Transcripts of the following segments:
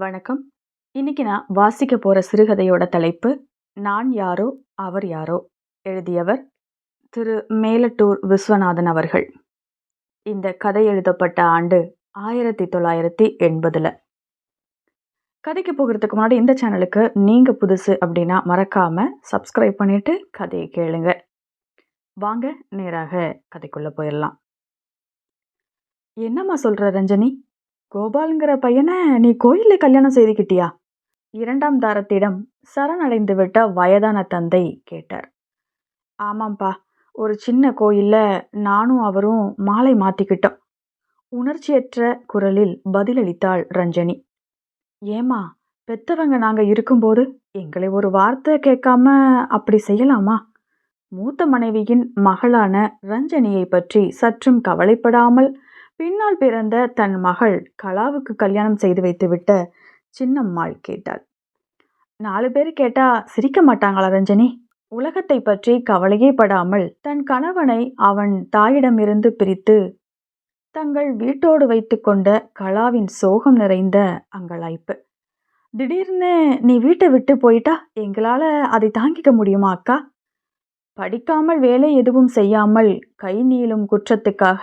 வணக்கம். இன்னைக்கு நான் வாசிக்க போகிற சிறுகதையோட தலைப்பு நான் யாரோ அவர் யாரோ எழுதியவர் திரு மேலட்டூர் விஸ்வநாதன் அவர்கள். இந்த கதை எழுதப்பட்ட ஆண்டு ஆயிரத்தி தொள்ளாயிரத்தி எண்பதில். கதைக்கு போகிறதுக்கு முன்னாடி இந்த சேனலுக்கு நீங்கள் புதுசு அப்படின்னா மறக்காமல் சப்ஸ்கிரைப் பண்ணிவிட்டு கதையை கேளுங்க. வாங்க நேராக கதைக்குள்ளே போயிடலாம். என்னம்மா சொல்கிற ரஞ்சனி? கோபால்ங்கிற பையனை நீ கோயிலில் கல்யாணம் செய்துக்கிட்டியா? இரண்டாம் தாரத்திடம் சரணடைந்து விட்ட வயதான தந்தை கேட்டார். ஆமாம்ப்பா ஒரு சின்ன கோயிலில் நானும் அவரும் மாலை மாற்றிக்கிட்டோம் உணர்ச்சியற்ற குரலில் பதிலளித்தாள் ரஞ்சனி. ஏமா பெத்தவங்க நாங்கள் இருக்கும்போது எங்களை ஒரு வார்த்தை கேட்காம அப்படி செய்யலாமா? மூத்த மனைவியின் மகளான ரஞ்சனியை பற்றி சற்றும் கவலைப்படாமல் பின்னால் பிறந்த தன் மகள் கலாவுக்கு கல்யாணம் செய்து வைத்துவிட்ட சின்னம்மாள் கேட்டாள். நாலு பேர் கேட்டா சிரிக்க மாட்டாங்களா ரஞ்சனி? உலகத்தை பற்றி கவலையே படாமல் தன் கணவனை அவன் தாயிடமிருந்து பிரித்து தங்கள் வீட்டோடு வைத்துக்கொண்ட கலாவின் சோகம் நிறைந்த அங்கலாய்ப்பு. திடீர்னு நீ வீட்டை விட்டு போயிட்டா? எங்களால் அதை தாங்கிக்க முடியுமா அக்கா? படிக்காமல் வேலை எதுவும் செய்யாமல் கை நீளும் குற்றத்துக்காக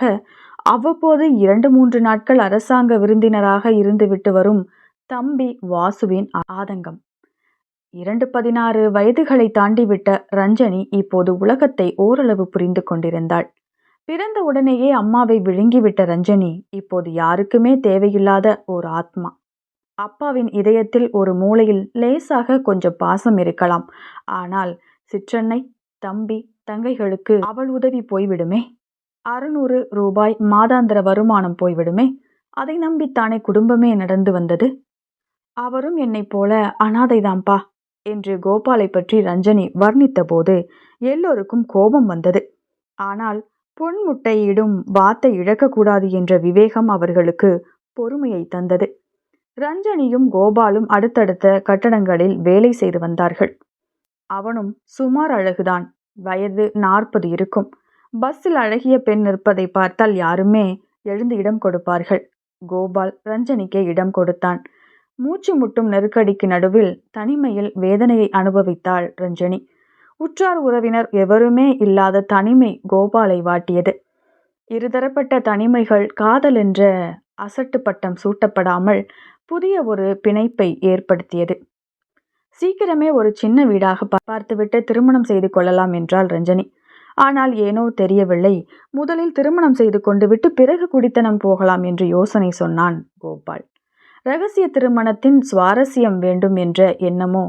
அவ்வப்போது இரண்டு மூன்று நாட்கள் அரசாங்க விருந்தினராக இருந்துவிட்டு வரும் தம்பி வாசுவின் ஆதங்கம். இரண்டு பதினாறு வயதுகளை தாண்டிவிட்ட ரஞ்சனி இப்போது உலகத்தை ஓரளவு புரிந்து கொண்டிருந்தாள். பிறந்த உடனேயே அம்மாவை விழுங்கிவிட்ட ரஞ்சனி இப்போது யாருக்குமே தேவையில்லாத ஒரு ஆத்மா. அப்பாவின் இதயத்தில் ஒரு மூலையில் லேசாக கொஞ்சம் பாசம் இருக்கலாம். ஆனால் சிற்றன்னை தம்பி தங்கைகளுக்கு அவள் உதவி போய்விடுமே. அறுநூறு ரூபாய் மாதாந்திர வருமானம் போய்விடுமே. அதை நம்பித்தானே குடும்பமே நடந்து வந்தது. அவரும் என்னைப் போல அனாதைதாம்பா என்று கோபாலை பற்றி ரஞ்சனி வர்ணித்த போது எல்லோருக்கும் கோபம் வந்தது. ஆனால் பொன்முட்டையிடும் வாத்தை இழக்கக்கூடாது என்ற விவேகம் அவர்களுக்கு பொறுமையை தந்தது. ரஞ்சனியும் கோபாலும் அடுத்தடுத்த கட்டடங்களில் வேலை செய்து வந்தார்கள். அவனும் சுமார் அழகுதான். வயது நாற்பது இருக்கும். பஸ்ஸில் அழகிய பெண் நிற்பதை பார்த்தால் யாருமே எழுந்து இடம் கொடுப்பார்கள். கோபால் ரஞ்சனிக்கே இடம் கொடுத்தான். மூச்சு முட்டும் நெருக்கடிக்கு நடுவில் தனிமையில் வேதனையை அனுபவித்தாள் ரஞ்சனி. உற்றார் உறவினர் எவருமே இல்லாத தனிமை கோபாலை வாட்டியது. இருதரப்பட்ட தனிமைகள் காதல் என்ற அசட்டு பட்டம் சூட்டப்படாமல் புதிய ஒரு பிணைப்பை ஏற்படுத்தியது. சீக்கிரமே ஒரு சின்ன வீடாக பார்த்துவிட்டு திருமணம் செய்து கொள்ளலாம் என்றாள் ரஞ்சனி. ஆனால் ஏனோ தெரியவில்லை. முதலில் திருமணம் செய்து கொண்டு விட்டு பிறகு குடித்தனம் போகலாம் என்று யோசனை சொன்னான் கோபால். ரகசிய திருமணத்தின் சுவாரஸ்யம் வேண்டும் என்ற எண்ணமோ?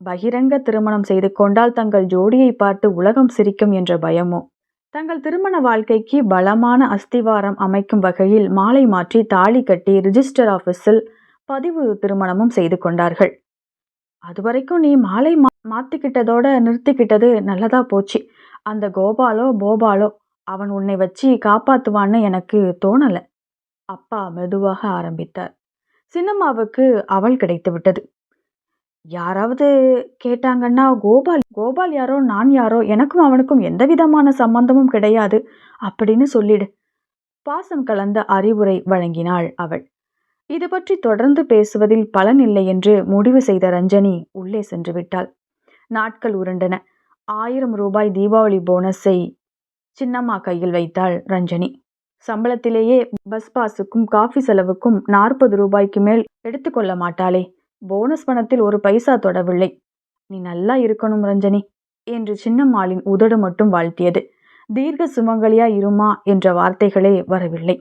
பகிரங்க திருமணம் செய்து கொண்டால் தங்கள் ஜோடியை பார்த்து உலகம் சிரிக்கும் என்ற பயமோ? தங்கள் திருமண வாழ்க்கைக்கு பலமான அஸ்திவாரம் அமைக்கும் வகையில் மாலை மாற்றி தாலி கட்டி ரிஜிஸ்டர் ஆஃபீஸில் பதிவு திருமணமும் செய்து கொண்டார்கள். அதுவரைக்கும் நீ மாலை மா மாற்றிக்கிட்டதோட நிறுத்திக்கிட்டது நல்லதாக போச்சு. அந்த கோபாலோ போபாலோ அவன் உன்னை வச்சு காப்பாற்றுவான்னு எனக்கு தோணலை. அப்பா மெதுவாக ஆரம்பித்தார். சின்னம்மாவுக்கு அவள் கிடைத்து விட்டது. யாராவது கேட்டாங்கன்னா கோபால் கோபால் யாரோ நான் யாரோ எனக்கும் அவனுக்கும் எந்த விதமான சம்பந்தமும் கிடையாது அப்படின்னு சொல்லிடு. பாசம் கலந்த அறிவுரை வழங்கினாள் அவள். இது பற்றி தொடர்ந்து பேசுவதில் பலன் இல்லை என்று முடிவு செய்த ரஞ்சனி உள்ளே சென்று விட்டாள். நாட்கள் உருண்டன. ஆயிரம் ரூபாய் தீபாவளி போனஸை சின்னம்மா கையில் வைத்தாள் ரஞ்சனி. சம்பளத்திலேயே பஸ் பாஸுக்கும் காஃபி செலவுக்கும் நாற்பது ரூபாய்க்கு மேல் எடுத்துக்கொள்ள மாட்டாளே. போனஸ் பணத்தில் ஒரு பைசா தொடவில்லை. நீ நல்லா இருக்கணும் ரஞ்சனி என்று சின்னம்மாளின் உதடு மட்டும் வாழ்த்தியது. தீர்க்க சுமங்கலியா இருமா என்ற வார்த்தைகளே வரவில்லை.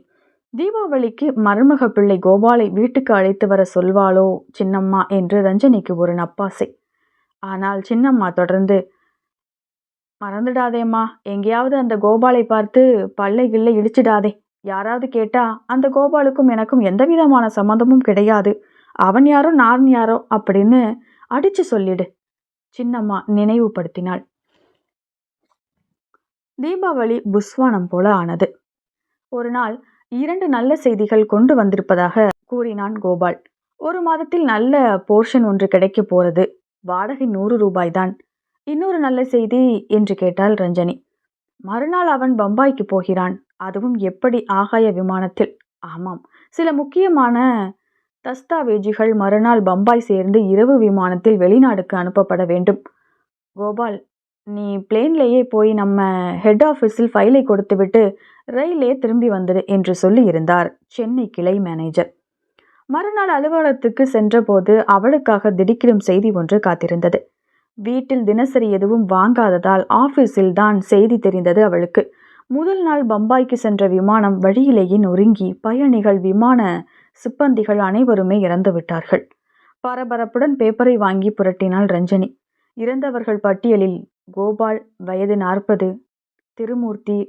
தீபாவளிக்கு மருமக பிள்ளை கோபாலை வீட்டுக்கு அழைத்து வர சொல்வாளோ சின்னம்மா என்று ரஞ்சனிக்கு ஒரு நப்பாசை. ஆனால் சின்னம்மா தொடர்ந்து மறந்துடாதேம்மா எங்கேயாவது அந்த கோபாலை பார்த்து பல்லை கில்லை இடிச்சிடாதே. யாராவது கேட்டா அந்த கோபாலுக்கும் எனக்கும் எந்த விதமான சம்மந்தமும் கிடையாது. அவன் யாரோ நான் யாரோ அப்படின்னு அடிச்சு சொல்லிடு. சின்னம்மா நினைவுபடுத்தினாள். தீபாவளி புஸ்வானம் போல ஆனது. ஒரு நாள் இரண்டு நல்ல செய்திகள் கொண்டு வந்திருப்பதாக கூறினான் கோபால். ஒரு மாதத்தில் நல்ல போர்ஷன் ஒன்று கிடைக்க போறது. வாடகை நூறு ரூபாய்தான். இன்னொரு நல்ல செய்தி என்று கேட்டாள் ரஞ்சனி. மறுநாள் அவன் பம்பாய்க்கு போகிறான். அதுவும் எப்படி ஆகாய விமானத்தில்? ஆமாம். சில முக்கியமான தஸ்தாவேஜுகள் மறுநாள் பம்பாய் சேர்ந்து இரவு விமானத்தில் வெளிநாடுக்கு அனுப்பப்பட வேண்டும். கோபால் நீ பிளேன்லேயே போய் நம்ம ஹெட் ஆஃபீஸில் ஃபைலை கொடுத்துவிட்டு ரயிலே திரும்பி வந்துடு என்று சொல்லியிருந்தார் சென்னை கிளை மேனேஜர். மறுநாள் அலுவலகத்துக்கு சென்றபோது அவளுக்காக திடுக்கிடும் செய்தி ஒன்று காத்திருந்தது. வீட்டில் தினசரி எதுவும் வாங்காததால் ஆஃபீஸில் தான் செய்தி தெரிந்தது அவளுக்கு. முதல் நாள் பம்பாய்க்கு சென்ற விமானம் வழியிலேயே நொறுங்கி பயணிகள் விமான சிப்பந்திகள் அனைவருமே இறந்து விட்டார்கள். பரபரப்புடன் பேப்பரை வாங்கி புரட்டினாள் ரஞ்சனி. இறந்தவர்கள் பட்டியலில் கோபால் வயது நாற்பது திருமூர்த்தி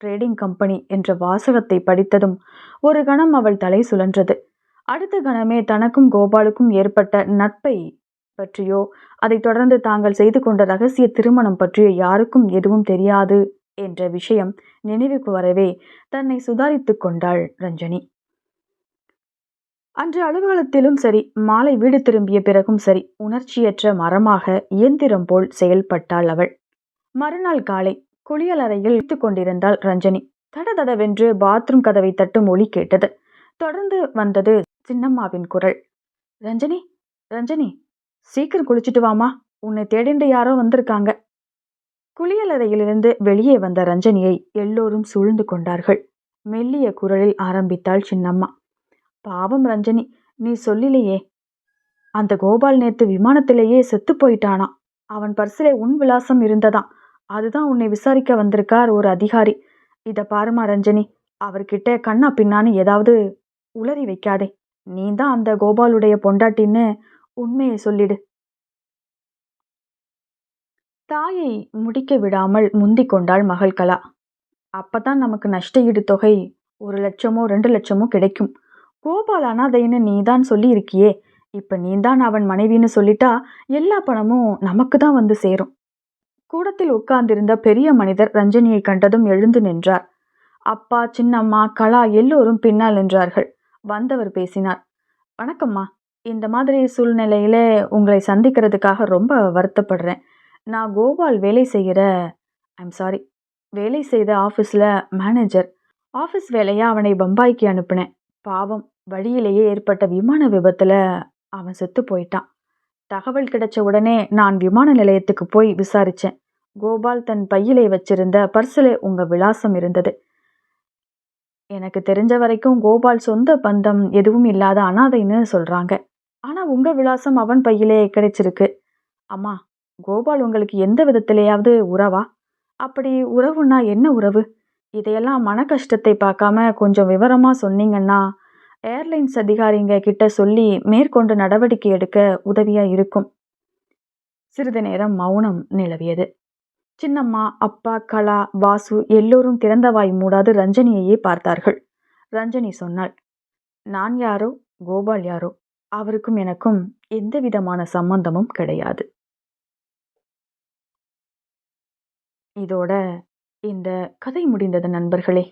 ட்ரேடிங் கம்பெனி என்ற வாசகத்தை படித்ததும் ஒரு கணம் அவள் தலை சுழன்றது. அடுத்த கணமே தனக்கும் கோபாலுக்கும் ஏற்பட்ட நட்பை பற்றியோ அதைத் தொடர்ந்து தாங்கள் செய்து கொண்ட ரகசிய திருமணம் பற்றியோ யாருக்கும் எதுவும் தெரியாது என்ற விஷயம் நினைவுக்கு வரவே தன்னை சுதாரித்து கொண்டாள் ரஞ்சனி. அன்று அலுவலகத்திலும் சரி மாலை வீடு திரும்பிய பிறகும் சரி உணர்ச்சியற்ற மரமாக இயந்திரம் போல் செயல்பட்டாள் அவள். மறுநாள் காலை குளியலறையில் இழுத்து கொண்டிருந்தாள் ரஞ்சனி. தடதடவென்று பாத்ரூம் கதவை தட்டும் ஒளி கேட்டது. தொடர்ந்து வந்தது சின்னம்மாவின் குரல். ரஞ்சனி ரஞ்சனி சீக்கிரம் குளிச்சுட்டு வாமா உன்னை தேடிண்டு யாரோ வந்திருக்காங்க. குளியலறையிலிருந்து வெளியே வந்த ரஞ்சனியை எல்லோரும் சூழ்ந்து கொண்டார்கள். மெல்லிய குரலில் ஆரம்பித்தாள் சின்னம்மா. பாவம் ரஞ்சனி நீ சொல்லிலேயே. அந்த கோபால் நேத்து விமானத்திலேயே செத்து போயிட்டானா அவன் பர்சிலே உன் விலாசம் இருந்ததாம். அதுதான் உன்னை விசாரிக்க வந்திருக்கார் ஒரு அதிகாரி. இதை பாருமா ரஞ்சனி அவர்கிட்ட கண்ணா பின்னான்னு ஏதாவது உளறி வைக்காதே. நீ தான் அந்த கோபாலுடைய பொண்டாட்டின்னு உண்மையை சொல்லிடு. தாயை முடிக்க விடாமல் முந்தி கொண்டாள் மகள் கலா. அப்பதான் நமக்கு நஷ்ட ஈடு தொகை ஒரு லட்சமோ ரெண்டு லட்சமோ கிடைக்கும். கோபால் அனாதைன்னு நீ தான் சொல்லி இருக்கியே இப்ப நீ தான் அவன் மனைவின்னு சொல்லிட்டா எல்லா பணமும் நமக்கு தான் வந்து சேரும். கூடத்தில் உட்கார்ந்திருந்த பெரிய மனிதர் ரஞ்சனியை கண்டதும் எழுந்து நின்றார். அப்பா சின்னம்மா கலா எல்லோரும் பின்னால் நின்றார்கள். வந்தவர் பேசினார். வணக்கம்மா. இந்த மாதிரி சூழ்நிலையில் உங்களை சந்திக்கிறதுக்காக ரொம்ப வருத்தப்படுறேன். நான் கோபால் வேலை செய்கிற ஐம் சாரி வேலை செய்த ஆஃபீஸில் மேனேஜர். ஆஃபீஸ் வேலையாக அவனை பம்பாய்க்கு அனுப்பினேன். பாவம் வழியிலேயே ஏற்பட்ட விமான விபத்தில் அவன் செத்து போயிட்டான். தகவல் கிடைச்ச உடனே நான் விமான நிலையத்துக்கு போய் விசாரித்தேன் கோபால் தன் பையிலே வச்சிருந்த பர்சிலே உங்கள் விலாசம் இருந்தது. எனக்கு தெரிஞ்ச வரைக்கும் கோபால் சொந்த பந்தம் எதுவும் இல்லாத அனாதைன்னு சொல்றாங்க. ஆனா உங்க விலாசம் அவன் பையிலே கிடைச்சிருக்கு. அம்மா கோபால் உங்களுக்கு எந்த விதத்திலேயாவது உறவா? அப்படி உறவுன்னா என்ன உறவு? இதையெல்லாம் மன கஷ்டத்தை பார்க்காம கொஞ்சம் விவரமா சொன்னீங்கன்னா ஏர்லைன்ஸ் அதிகாரிங்க கிட்ட சொல்லி மேற்கொண்டு நடவடிக்கை எடுக்க உதவியா இருக்கும். சிறிது நேரம் மௌனம் நிலவியது. சின்னம்மா அப்பா கலா வாசு எல்லோரும் திறந்த வாய் மூடாது ரஞ்சனியையே பார்த்தார்கள். ரஞ்சனி சொன்னாள் நான் யாரோ? கோபால் யாரோ? அவருக்கும் எனக்கும் எந்த விதமான சம்பந்தமும் கிடையாது. இதோட இந்த கதை முடிந்தது நண்பர்களே.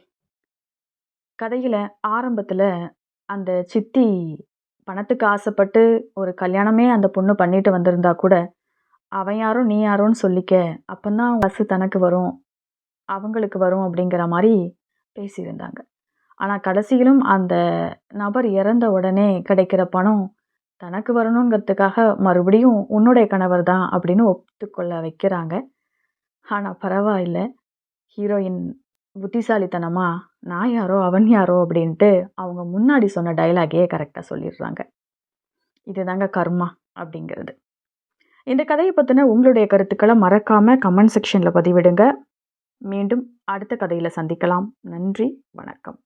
கதையில ஆரம்பத்துல அந்த சித்தி பணத்துக்கு ஆசைப்பட்டு ஒரு கல்யாணமே அந்த பொண்ணு பண்ணிட்டு வந்திருந்தா கூட அவன் யாரும் நீ யாரோன்னு சொல்லிக்க. அப்பந்தான் பஸ்ஸு தனக்கு வரும். அவங்களுக்கு வரும் அப்படிங்கிற மாதிரி பேசியிருந்தாங்க. ஆனால் கடைசியிலும் அந்த நபர் இறந்த உடனே கிடைக்கிற பணம் தனக்கு வரணுங்கிறதுக்காக மறுபடியும் உன்னுடைய கணவர் தான் அப்படின்னு ஒத்துக்கொள்ள வைக்கிறாங்க. ஆனால் பரவாயில்ல. ஹீரோயின் புத்திசாலித்தனமாக நான் யாரோ அவன் யாரோ அப்படின்ட்டு அவங்க முன்னாடி சொன்ன டைலாகே கரெக்டாக சொல்லிடுறாங்க. இதுதாங்க கர்மா அப்படிங்கிறது. இந்த கதையை பற்றின உங்களுடைய கருத்துக்களை மறக்காமல் கமெண்ட் செக்ஷனில் பதிவிடுங்க. மீண்டும் அடுத்த கதையில் சந்திக்கலாம். நன்றி வணக்கம்.